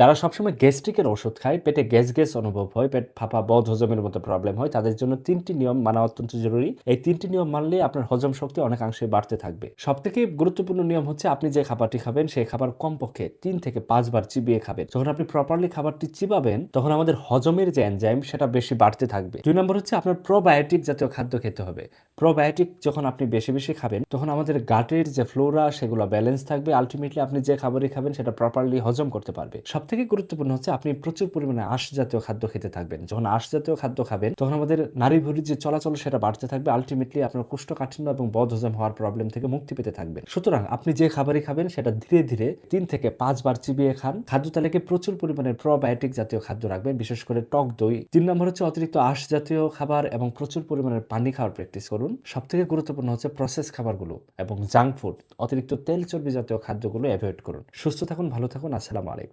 যারা সবসময় গ্যাস্ট্রিকের ওষুধ খায়, পেটে গ্যাস গ্যাস অনুভব হয়, পেট ফাঁপা, বদ হজমের মতো প্রবলেম হয়, তাদের জন্য তিনটি নিয়ম মানা অত্যন্ত জরুরি। এই তিনটি নিয়ম মানলে আপনার হজম শক্তি অনেকাংশে বাড়তে থাকবে। সব থেকে গুরুত্বপূর্ণ নিয়ম হচ্ছে, আপনি যে খাবারটি খাবেন, সেই খাবার কমপক্ষে তিন থেকে পাঁচবার চিবিয়ে খাবেন। যখন আপনি প্রপারলি খাবারটি চিবাবেন, তখন আমাদের হজমের যে এনজাইম সেটা বেশি বাড়তে থাকবে। দুই নম্বর হচ্ছে, আপনার প্রোবায়োটিক জাতীয় খাদ্য খেতে হবে। প্রোবায়োটিক যখন আপনি বেশি বেশি খাবেন, তখন আমাদের গাটের যে ফ্লোরা সেগুলো ব্যালেন্স থাকবে। আলটিমেটলি আপনি যে খাবারই খাবেন, সেটা প্রপারলি হজম করতে পারবে। সব থেকে গুরুত্বপূর্ণ হচ্ছে আপনি প্রচুর পরিমাণে আঁশ জাতীয় খাদ্য খেতে থাকবেন। যখন আঁশ জাতীয় খাদ্য খাবেন, তখন আমাদের নারী ভুড়ির যে চলাচল, সেটা বাড়তে থাকবে। আলটিমেটলি আপনার কোষ্ঠকাঠিন্য এবং বদ হজম হওয়ার প্রবলেম থেকে মুক্তি পেতে থাকবেন। সুতরাং আপনি যে খাবারই খাবেন, সেটা ধীরে ধীরে তিন থেকে পাঁচবার চিবিয়ে খান। খাদ্য তালিকায় প্রচুর পরিমাণে প্রোবায়োটিক জাতীয় খাদ্য রাখবেন, বিশেষ করে টক দই। তিন নম্বর হচ্ছে অতিরিক্ত আঁশ জাতীয় খাবার এবং প্রচুর পরিমাণে পানি খাওয়ার প্র্যাকটিস করুন। সব থেকে গুরুত্বপূর্ণ হচ্ছে প্রসেস খাবারগুলো এবং জাঙ্ক ফুড অতিরিক্ত তেল চর্বি জাতীয় খাদ্যগুলো অ্যাভয়েড করুন। সুস্থ থাকুন, ভালো থাকুন, আসসালামু আলাইকুম।